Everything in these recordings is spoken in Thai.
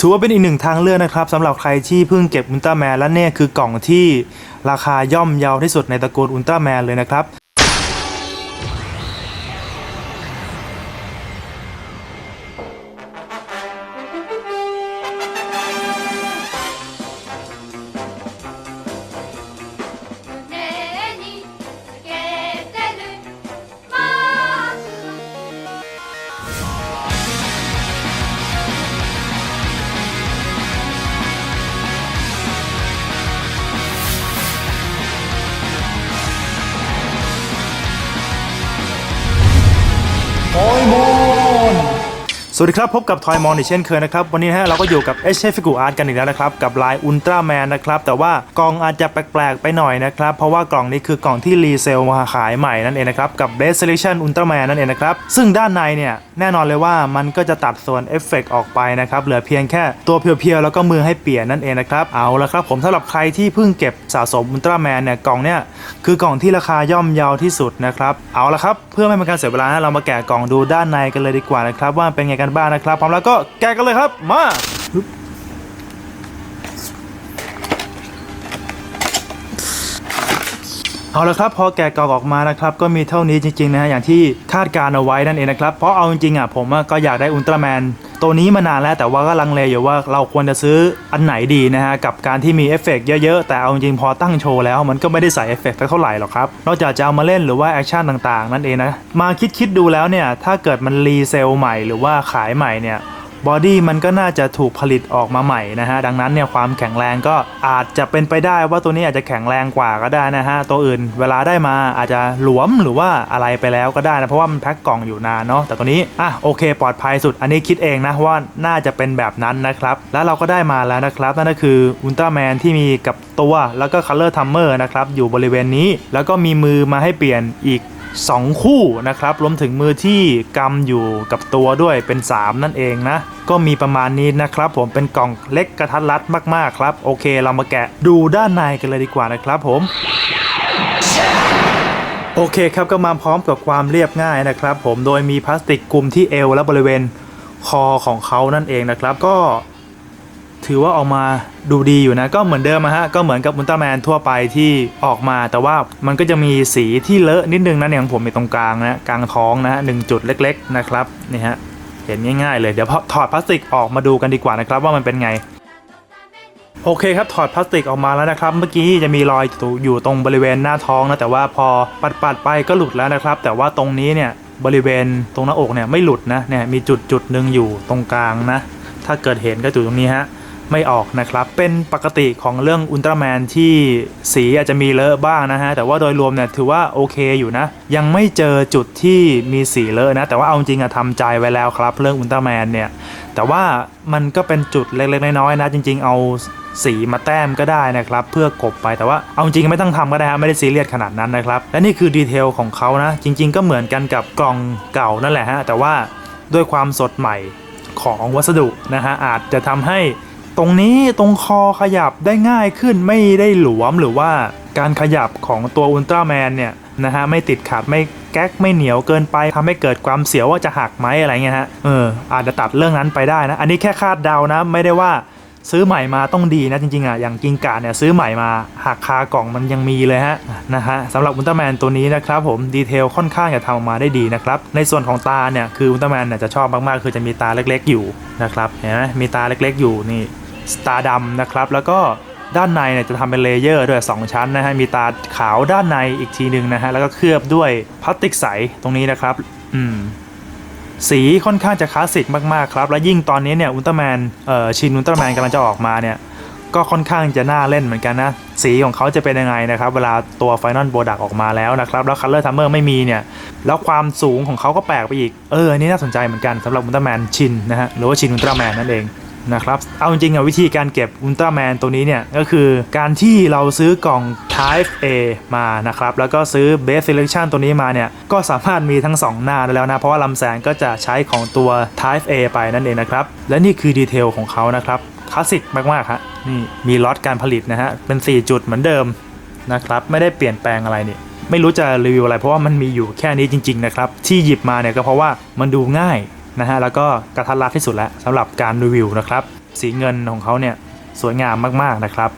ถือว่าเป็นอีกหนึ่งทางเลือกนะครับสำหรับใครที่เพิ่งเก็บอุลตร้าแมนและเนี่ยคือกล่องที่ราคาย่อมเยาที่สุดในตระกูลอุลตร้าแมนเลยนะครับ สวัสดีครับพบกับทอยมอนอีกเช่นเคยนะครับวันนี้นะฮะเราก็อยู่กับ h อ f ฟิกูอาร์ตกันอีกแล้วนะครับกับลายอุลตร้าแมนนะครับแต่ว่ากล่องอาจจะแปลกๆไปหน่อยนะครับเพราะว่ากล่องนี้คือกล่องที่รีเซลมาขายใหม่นั่นเองนะครับกับ Best Selection Ultraman นั่นเองนะครับซึ่งด้านในเนี่ยแน่นอนเลยว่ามันก็จะตัดส่วนเอฟเฟกต์ออกไปนะครับเหลือเพียงแค่ตัวเพียวๆแล้วก็มือให้เปลี่ยนนั่นเองนะครับเอาละครับผมสำหรับใครที่เพิ่งเก็บสะสมอุลตร้าแมนเนี่ยกล่องเนี่ยคือกล่องที่ราคาย่อมเยาที่สุดนะครับเอาละครับเพื่อไม่เป็นการเสียเวลาเรามาแกะกล่องดูด้านในกันเลยดีกว่านะครับว่าเป็นไงกันบ้างนะครับพร้อมแล้วก็แกะกันเลยครับมาเอาละครับพอแกะกล่องออกมานะครับก็มีเท่านี้จริงๆนะฮะอย่างที่คาดการเอาไว้นั่นเองนะครับเพราะเอาจริงๆอะผมก็อยากได้อุลตร้าแมน ตัวนี้มานานแล้วแต่ว่าก็ลังเลอยู่ว่าเราควรจะซื้ออันไหนดีนะฮะกับการที่มีเอฟเฟกต์เยอะๆ แต่เอาจริงพอตั้งโชว์แล้วมันก็ไม่ได้ใส่เอฟเฟกต์เท่าไหร่หรอกครับนอกจากจะเอามาเล่นหรือว่าแอคชั่นต่างๆ นั่นเองนะมาคิดๆดูแล้วเนี่ยถ้าเกิดมันรีเซลใหม่หรือว่าขายใหม่เนี่ย บอดี้มันก็น่าจะถูกผลิตออกมาใหม่นะฮะดังนั้นเนี่ยความแข็งแรงก็อาจจะเป็นไปได้ว่าตัวนี้อาจจะแข็งแรงกว่าก็ได้นะฮะตัวอื่นเวลาได้มาอาจจะหลวมหรือว่าอะไรไปแล้วก็ได้นะเพราะว่ามันแพ็คกล่องอยู่นานเนาะแต่ตัวนี้อะโอเค ปลอดภัยสุด อันนี้คิดเองนะว่าน่าจะเป็นแบบนั้นนะครับ แล้วเราก็ได้มาแล้วนะครับ นั่นก็คืออุลตร้าแมนที่มีกับตัวแล้วก็คัลเลอร์ทัมเมอร์นะครับอยู่บริเวณนี้แล้วก็มีมือมาให้เปลี่ยนอีก 2 คู่นะครับ รวมถึงมือที่กำอยู่กับตัวด้วยเป็น 3 นั่นเองนะ ก็มีประมาณนี้นะครับผมเป็นกล่องเล็กกระทัดรัดมากๆครับ โอเคเรามาแกะดูด้านในกันเลยดีกว่านะครับผมโอเคครับก็มาพร้อมกับความเรียบง่ายนะครับ ผมโดยมีพลาสติกคลุมที่เอวและบริเวณคอของเขานั่นเองนะครับ ก็ ถือว่าออกมาดูดีอยู่นะ ก็เหมือนเดิมอะฮะ ก็เหมือนกับอุลตร้าแมนทั่วไปที่ออกมา แต่ว่ามันก็จะมีสีที่เลอะนิดนึงนะเนี่ยของผมมีตรงกลางนะ กลางท้องนะหนึ่งจุดเล็ก ๆ นะครับ นี่ฮะ เห็นง่ายๆเลย เดี๋ยวพอถอดพลาสติกออกมาดูกันดีกว่านะครับว่ามันเป็นไงโอเคครับถอดพลาสติกออกมาแล้วนะครับ เมื่อกี้จะมีรอยอยู่ตรงบริเวณหน้าท้องนะแต่ว่าพอปัดปัดๆไปก็หลุดแล้วนะครับ แต่ว่าตรงนี้เนี่ยบริเวณตรงหน้าอกเนี่ยไม่หลุดนะเนี่ยมีจุดจุดหนึ่งอยู่ตรงกลางนะ ถ้าเกิดเห็นก็จุดตรงนี้ฮะ ไม่ออกนะครับ เป็นปกติของเรื่องอุลตร้าแมนที่สีอาจจะมีเลอะบ้างนะฮะ แต่ว่าโดยรวมเนี่ยถือว่าโอเคอยู่นะ ยังไม่เจอจุดที่มีสีเลอะนะ แต่ว่าเอาจริงอะทำใจไว้แล้วครับ เรื่องอุลตร้าแมนเนี่ย แต่ว่ามันก็เป็นจุดเล็กๆน้อยๆนะจริง ๆ เอาสีมาแต้มก็ได้นะครับ เพื่อกบไปแต่ว่าเอาจริงไม่ต้องทำก็ได้ฮะไม่ได้ซีเรียสขนาดนั้นนะครับ และนี่คือดีเทลของเขานะ จริง ๆ ก็เหมือนกันกับกล่องเก่านั่นแหละฮะแต่ว่าด้วยความสดใหม่ของวัสดุนะฮะอาจจะทำให้ ตรงนี้ตรงคอขยับได้ง่ายขึ้นไม่ได้หลวมหรือว่าการขยับของตัวอุลตร้าแมนเนี่ยนะฮะไม่ติดขัดไม่แก๊กไม่เหนียวเกินไปทำให้เกิดความเสียวว่าจะหักไหมอะไรเงี้ยฮะเอออาจจะตัดเรื่องนั้นไปได้นะ อันนี้แค่คาดเดานะ ไม่ได้ว่าซื้อใหม่มาต้องดีนะจริงๆอะอย่างกิงกาเนี่ยซื้อใหม่มาหักคากล่องมันยังมีเลยฮะนะฮะสำหรับอุลตร้าแมนตัวนี้นะครับผมดีเทลค่อนข้างจะทำออกมาได้ดีนะครับในส่วนของตาเนี่ยคืออุลตร้าแมนเนี่ยจะชอบมากๆ คือจะมีตาเล็กๆอยู่นะครับเห็นไหมมีตาเล็กๆอยู่นี่ ตาดำนะครับ แล้วก็ด้านในเนี่ยจะทำเป็นเลเยอร์ด้วย 2 ชั้นนะฮะ มีตาขาวด้านในอีกทีหนึ่งนะฮะ แล้วก็เคลือบด้วยพลาสติกใสตรงนี้นะครับ อืมสีค่อนข้างจะคลาสสิกมากๆครับ และยิ่งตอนนี้เนี่ยอุลตร้าแมนเอ่อชินอุลตร้าแมนกำลังจะออกมาเนี่ยก็ค่อนข้างจะน่าเล่นเหมือนกันนะ สีของเขาจะเป็นยังไงนะครับ เวลาตัวไฟนอลโ r o ดักออกมาแล้วนะครับ แล้วคัลเลอร์ทัมเมอร์ไม่มีเนี่ย แล้วความสูงของเขาก็แปลกไปอีก เอออันนี้น่าสนใจเหมือนกันสำหรับอุลตร้าแมนชินนะฮะหรือว่าชินอุลตร้าแมนนั่นเอง นะครับ เอาจริงๆอะวิธีการเก็บอุลตร้าแมนตัวนี้เนี่ย ก็คือการที่เราซื้อกล่อง Type A มานะครับ แล้วก็ซื้อ Base Selection ตัวนี้มาเนี่ย ก็สามารถมีทั้ง 2 หน้าได้แล้วนะ เพราะว่าลำแสงก็จะใช้ของตัว Type A ไปนั่นเองนะครับ และนี่คือดีเทลของเขานะครับคลาสสิกมากๆฮะนี่มีล็อตการผลิตนะฮะเป็น 4 จุดเหมือนเดิมนะครับไม่ได้เปลี่ยนแปลงอะไรนี่ไม่รู้จะรีวิวอะไรเพราะว่ามันมีอยู่แค่นี้จริง ๆ นะครับ ที่หยิบมาเนี่ยก็เพราะว่ามันดูง่าย นะฮะแล้วก็กระทัดรัดที่สุดแล้วสำหรับการรีวิวนะครับ สีเงินของเขาเนี่ยสวยงามมากๆนะครับ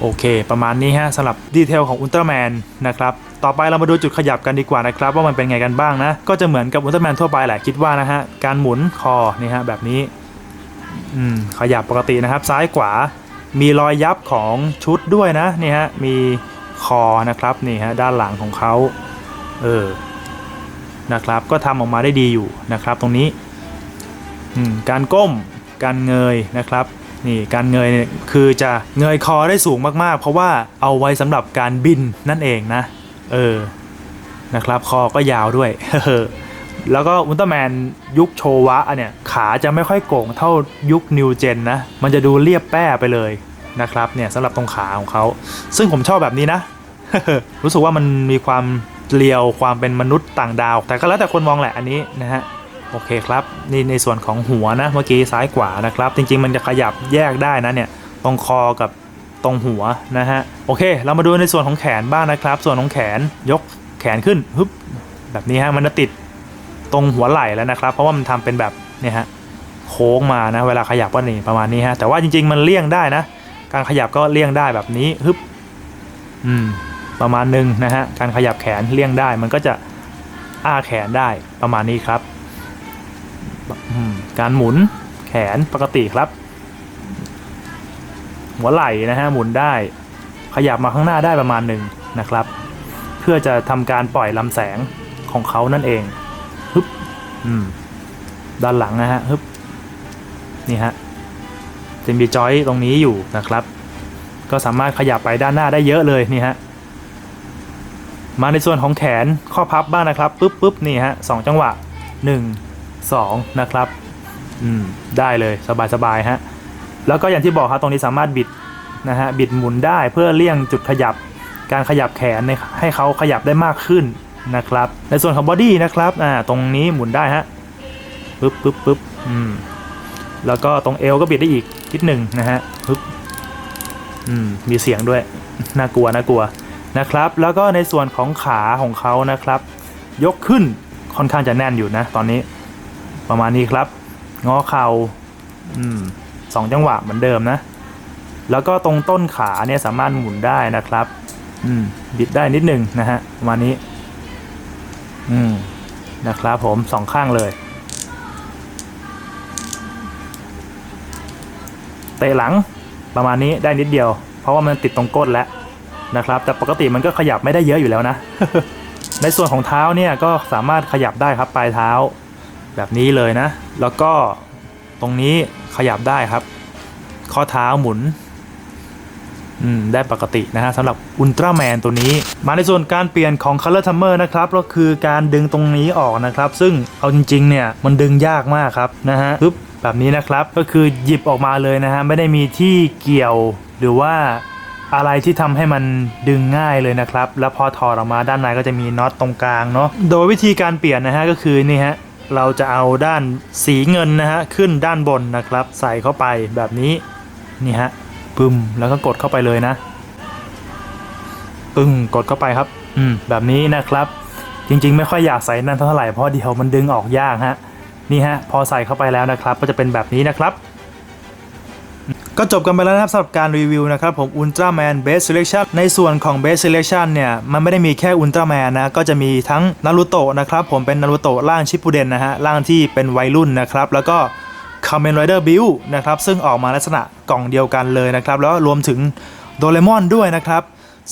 โอเค ประมาณนี้ฮะสำหรับดีเทลของอุลตร้าแมนนะครับ ต่อไปเรามาดูจุดขยับกันดีกว่านะครับ ว่ามันเป็นไงกันบ้างนะ ก็จะเหมือนกับอุลตร้าแมนทั่วไปแหละคิดว่านะฮะ การหมุนคอนี่ฮะแบบนี้อืมขยับปกตินะครับ ซ้ายขวา มีรอยยับของชุดด้วยนะนี่ฮะมีคอนะครับนี่ฮะด้านหลังของเขาเออ นะครับ ก็ทำออกมาได้ดีอยู่นะครับ ตรงนี้การก้มการเงยนะครับนี่การเงยเนี่ยคือจะเงยคอได้สูงมากๆ เพราะว่าเอาไว้สำหรับการบินนั่นเองนะเออนะครับคอก็ยาวด้วยแล้วก็อุลตร้าแมนยุคโชวะอันเนี่ยขาจะไม่ค่อยโก่งเท่ายุคนิวเจนนะ มันจะดูเรียบแป้ไปเลยนะครับเนี่ยสำหรับตรงขาของเขา ซึ่งผมชอบแบบนี้นะ รู้สึกว่ามันมีความ เรียวความเป็นมนุษย์ต่างดาว แต่ก็แล้วแต่คนมองแหละอันนี้นะฮะโอเคครับนี่ในส่วนของหัวนะเมื่อกี้ซ้ายขวานะครับ จริง ๆ มันจะขยับแยกได้นะเนี่ยตรงคอกับตรงหัวนะฮะโอเค เรามาดูในส่วนของแขนบ้างนะครับ ส่วนของแขนยกแขนขึ้นฮึบแบบนี้ฮะมันจะติดตรงหัวไหล่แล้วนะครับ เพราะว่ามันทำเป็นแบบเนี่ยฮะโค้งมานะเวลาขยับก็นี่ประมาณนี้ฮะแต่ว่าจริง ๆ มันเลี่ยงได้นะ การขยับก็เลี่ยงได้แบบนี้ฮึบอืม ประมาณหนึ่งนะฮะการขยับแขนเลี่ยงได้ มันก็จะอ้าแขนได้ประมาณนี้ครับการหมุนแขนปกติครับ หัวไหล่นะฮะหมุนได้ ขยับมาข้างหน้าได้ประมาณหนึ่งนะครับ เพื่อจะทำการปล่อยลำแสงของเขานั่นเองฮึบด้านหลังนะฮะฮึบนี่ฮะจะมีจอยตรงนี้อยู่นะครับ ก็สามารถขยับไปด้านหน้าได้เยอะเลยนี่ฮะ มาในส่วนของแขนข้อพับบ้างนะครับปึ๊บปึ๊บนี่ฮะสองจังหวะหนึ่ง2นะครับ อืม ได้เลยสบายๆฮะ แล้วก็อย่างที่บอกครับตรงนี้สามารถบิดนะฮะบิดหมุนได้เพื่อเลี่ยงจุดขยับการขยับแขนในให้เขาขยับได้มากขึ้นนะครับ ในส่วนของบอดี้นะครับอ่าตรงนี้หมุนได้ฮะปึ๊บปึ๊บปึ๊บอืมแล้วก็ตรงเอวก็บิดได้อีกนิดหนึ่งนะฮะปึ๊บอืมมีเสียงด้วย น่ากลัวน่ากลัว นะครับ แล้วก็ในส่วนของขาของเขานะครับ ยกขึ้นค่อนข้างจะแน่นอยู่นะ ตอนนี้ประมาณนี้ครับ งอเข่าอืมสองจังหวะเหมือนเดิมนะ แล้วก็ตรงต้นขาเนี่ยสามารถหมุนได้นะครับ อืมบิดได้นิดหนึ่งนะฮะประมาณนี้ อืมนะครับผมสองข้างเลยเตะหลังประมาณนี้ได้นิดเดียว เพราะว่ามันติดตรงก้นแล้ว นะครับ แต่ปกติมันก็ขยับไม่ได้เยอะอยู่แล้วนะ ในส่วนของเท้าเนี่ยก็สามารถขยับได้ครับปลายเท้า แบบนี้เลยนะ แล้วก็ตรงนี้ขยับได้ครับ ข้อเท้าหมุนอืมได้ปกตินะฮะสำหรับอุลตร้าแมนตัวนี้ มาในส่วนการเปลี่ยนของ Color Timer นะครับก็คือการดึงตรงนี้ออกนะครับ ซึ่งเอาจริงๆเนี่ยมันดึงยากมากครับนะฮะปึ๊บแบบนี้นะครับก็คือหยิบออกมาเลยนะฮะไม่ได้มีที่เกี่ยวหรือว่า อะไรที่ทำให้มันดึงง่ายเลยนะครับ แล้วพอถอดออกมาด้านในก็จะมีน็อตตรงกลางเนาะโดยวิธีการเปลี่ยนนะฮะก็คือนี่ฮะเราจะเอาด้านสีเงินนะฮะขึ้นด้านบนนะครับ ใส่เข้าไปแบบนี้นี่ฮะปึ้มแล้วก็กดเข้าไปเลยนะปึ้งกดเข้าไปครับ อืมแบบนี้นะครับ จริง ๆ ไม่ค่อยอยากใส่นั่นเท่าไหร่เพราะเดี๋ยวมันดึงออกยากฮะนี่ฮะพอใส่เข้าไปแล้วนะครับ ก็จะเป็นแบบนี้นะครับ ก็จบกันไปแล้วนะครับสำหรับการรีวิวนะครับผม Ultraman Base Selection ในส่วนของ Base Selection เนี่ยมันไม่ได้มีแค่ Ultraman นะก็จะมีทั้งนารูโตะนะครับผมเป็นนารูโตะร่างชิปปุเดนนะฮะร่างที่เป็นวัยรุ่นนะครับแล้วก็ Kamen Rider Build นะครับซึ่งออกมาลักษณะกล่องเดียวกันเลยนะครับแล้วรวมถึงโดเรมอนด้วยนะครับ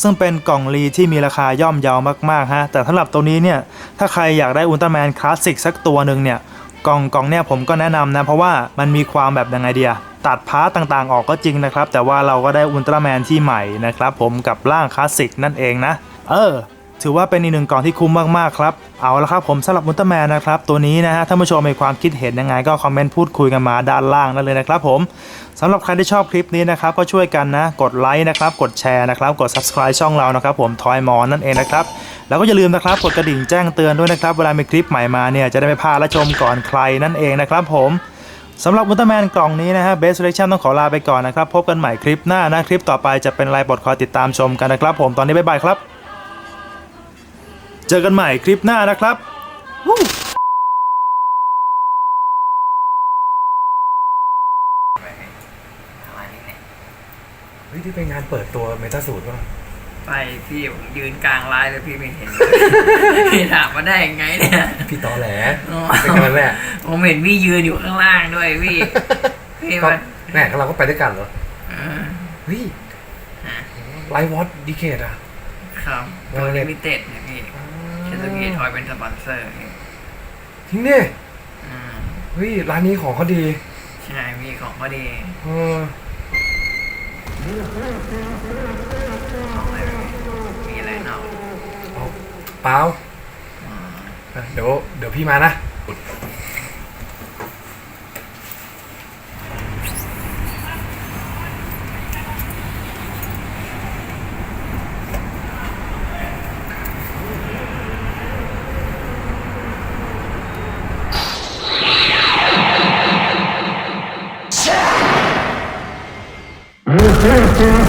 ซึ่งเป็นกล่องรีที่มีราคาย่อมเยาวมากๆฮะแต่สำหรับตัวนี้เนี่ยถ้าใครอยากได้อุลตร้าแมนคลาสสิกสักตัวหนึ่งเนี่ย กล่องกล่องเนี่ยผมก็แนะนำนะ เพราะว่ามันมีความแบบยังไงเดียตัดพาร์ตต่างๆ ออกก็จริงนะครับ แต่ว่าเราก็ได้อุลตร้าแมนที่ใหม่นะครับ ผมกับร่างคลาสสิกนั่นเองนะ เออ ถือว่าเป็นอีกหนึ่งกล่องที่คุ้มมากๆครับ เอาละครับผมสำหรับอุลตร้าแมนนะครับตัวนี้นะฮะท่านผู้ชมมีความคิดเห็นยังไงก็คอมเมนต์พูดคุยกันมาด้านล่างนั่นเลยนะครับผมสำหรับใครที่ชอบคลิปนี้นะครับก็ช่วยกันนะกดไลค์นะครับกดแชร์นะครับกด subscribe ช่องเรานะครับผมทอยมอนนั่นเองนะครับแล้วก็อย่าลืมนะครับกดกระดิ่งแจ้งเตือนด้วยนะครับเวลามีคลิปใหม่มาเนี่ยจะได้ไม่พลาดและชมก่อนใครนั่นเองนะครับผมสำหรับอุลตร้าแมนกล่องนี้นะฮะเบสเ e เลชั่นต้องขอลาไปก่อนนะครับพบกันใหม่คลิปหน้านะคลิปต่อไปจะเป็นไรโปรดคอยติดตามชมกันนะครับผมตอนนี้บ๊ายบายครับ เจอกันใหม่คลิปหน้านะครับมาณนี้แหละเฮ้ยที่เป็นงานเปิดตัวเมตาสูตรป่ะไปพี่ผมยืนกลางไลน์เลยพี่ไม่เห็น พี่ถามมาได้ยังไงเนี่ยพี่ตอแหลอ๋อเป็นงานแรกผมเห็นพี่ยืนอยู่ข้างล่างด้วยพี่พี่ก็มาแม่เราก็ไปด้วยกันเหรอเออเฮ้ยฮะไลฟ์วอตดีเคทอะ ครับเอตัวอลิมิเต็ดเนี่ยพี่ เชนซูกิทอยเป็นสปอนเซอร์พี่จริงเนี่ยอืมเฮ้ยร้านนี้ของเขาดีใช่มีของก็ดีเออของอะไรพี่มีอะไรเนาะเอาเปล่าอะเดี๋ยวเดี๋ยวพี่มานะ「Yeah.